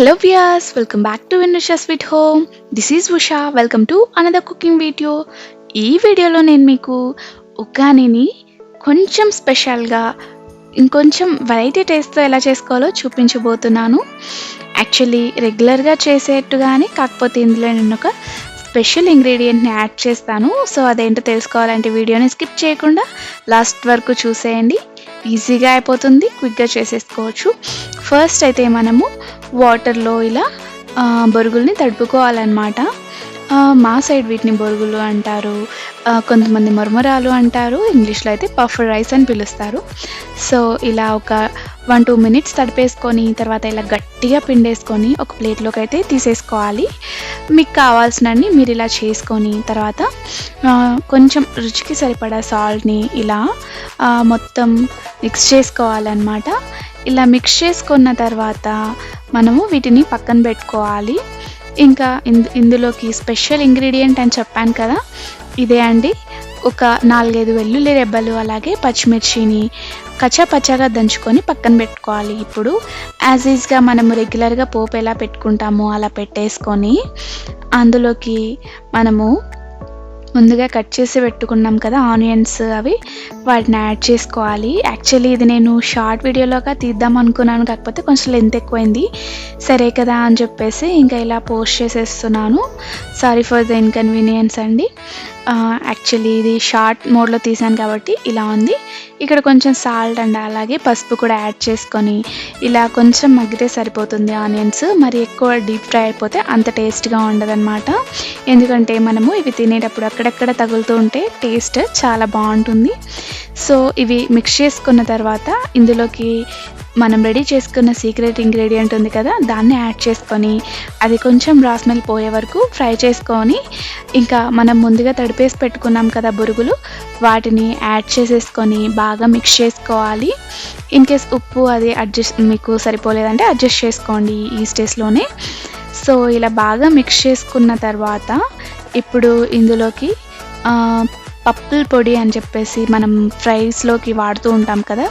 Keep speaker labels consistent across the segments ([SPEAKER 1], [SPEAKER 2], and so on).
[SPEAKER 1] Hello guys welcome back to Vinusha sweet home this is Usha welcome to another cooking video ఈ వీడియోలో నేను మీకు ఉగ్గానిని కొంచెం స్పెషల్గా ఇంకొంచెం వెరైటీ టేస్ట్తో ఎలా చేసుకోవాలో చూపించబోతున్నాను. యాక్చువల్లీ రెగ్యులర్గా చేసేట్టుగానే కాకపోతే ఇందులో నేను ఒక స్పెషల్ ఇంగ్రీడియంట్ని యాడ్ చేస్తాను. సో అదేంటో తెలుసుకోవాలంటే వీడియోని స్కిప్ చేయకుండా లాస్ట్ వరకు చూసేయండి. ఈజీగా అయిపోతుంది క్విక్గా చేసేసుకోవచ్చు. ఫస్ట్ అయితే మనము వాటర్లో ఇలా బొరుగుల్ని తడుపుకోవాలన్నమాట. మా సైడ్ వీటిని బొరుగులు అంటారు కొంతమంది మరమరాలు అంటారు ఇంగ్లీష్లో అయితే పఫ్ రైస్ అని పిలుస్తారు. సో ఇలా ఒక వన్ టూ మినిట్స్ తడిపేసుకొని తర్వాత ఇలా గట్టిగా పిండేసుకొని ఒక ప్లేట్లోకి అయితే తీసేసుకోవాలి. మీకు కావాల్సినన్ని మీరు ఇలా చేసుకొని తర్వాత కొంచెం రుచికి సరిపడా సాల్ట్ని ఇలా మొత్తం మిక్స్ చేసుకోవాలన్నమాట. ఇలా మిక్స్ చేసుకున్న తర్వాత మనము వీటిని పక్కన పెట్టుకోవాలి. ఇంకా ఇందులోకి స్పెషల్ ఇంగ్రీడియంట్ అని చెప్పాను కదా ఇదే అండి. ఒక నాలుగైదు వెల్లుల్లి రెబ్బలు అలాగే పచ్చిమిర్చిని కచ్చాపచ్చాగా దంచుకొని పక్కన పెట్టుకోవాలి. ఇప్పుడు యాజ్ ఈజ్గా మనము రెగ్యులర్గా పోపు ఎలా పెట్టుకుంటామో అలా పెట్టేసుకొని అందులోకి మనము ముందుగా కట్ చేసి పెట్టుకున్నాం కదా ఆనియన్స్ అవి వాటిని యాడ్ చేసుకోవాలి. యాక్చువల్లీ ఇది నేను షార్ట్ వీడియోలోగా తీద్దాం అనుకున్నాను కాకపోతే కొంచెం లెంత్ ఎక్కువైంది. సరే కదా అని చెప్పేసి ఇంకా ఇలా పోస్ట్ చేసేస్తున్నాను. సారీ ఫర్ ద ఇన్కన్వీనియన్స్ అండి. యాక్చువల్లీ ఇది షార్ట్ మోడ్లో తీసాను కాబట్టి ఇలా ఉంది. ఇక్కడ కొంచెం సాల్ట్ అండ్ అలాగే పసుపు కూడా యాడ్ చేసుకొని ఇలా కొంచెం మగ్గితే సరిపోతుంది ఆనియన్స్. మరి ఎక్కువ డీప్ ఫ్రై అయిపోతే అంత టేస్ట్గా ఉండదన్నమాట. ఎందుకంటే మనము ఇవి తినేటప్పుడు అక్కడక్కడ తగులుతూ ఉంటే టేస్ట్ చాలా బాగుంటుంది. సో ఇవి మిక్స్ చేసుకున్న తర్వాత ఇందులోకి మనం రెడీ చేసుకున్న సీక్రెట్ ఇంగ్రీడియంట్ ఉంది కదా దాన్ని యాడ్ చేసుకొని అది కొంచెం రా స్మెల్ పోయే వరకు ఫ్రై చేసుకొని ఇంకా మనం ముందుగా తడిపేసి పెట్టుకున్నాం కదా బురుగులు వాటిని యాడ్ చేసేసుకొని బాగా మిక్స్ చేసుకోవాలి. ఇన్ కేస్ ఉప్పు అది అడ్జస్ట్ మీకు సరిపోలేదంటే అడ్జస్ట్ చేసుకోండి ఈ స్టేజ్లోనే సో ఇలా బాగా మిక్స్ చేసుకున్న తర్వాత ఇప్పుడు ఇందులోకి పప్పుల పొడి అని చెప్పేసి మనం ఫ్రైస్లోకి వాడుతూ ఉంటాం కదా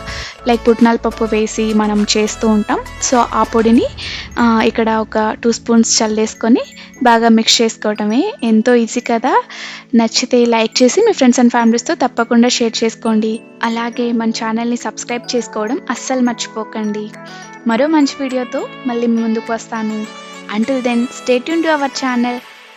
[SPEAKER 1] లైక్ పుట్నాల పప్పు వేసి మనం చేస్తూ ఉంటాం. సో ఆ పొడిని ఇక్కడ ఒక టూ స్పూన్స్ చల్లేసుకొని బాగా మిక్స్ చేసుకోవటమే ఎంతో ఈజీ కదా. నచ్చితే లైక్ చేసి మీ ఫ్రెండ్స్ అండ్ ఫ్యామిలీస్తో తప్పకుండా షేర్ చేసుకోండి. అలాగే మన ఛానల్ని సబ్స్క్రైబ్ చేసుకోవడం అస్సలు మర్చిపోకండి. మరో మంచి వీడియోతో మళ్ళీ ముందుకు వస్తాను. Until then stay Yoon to our channel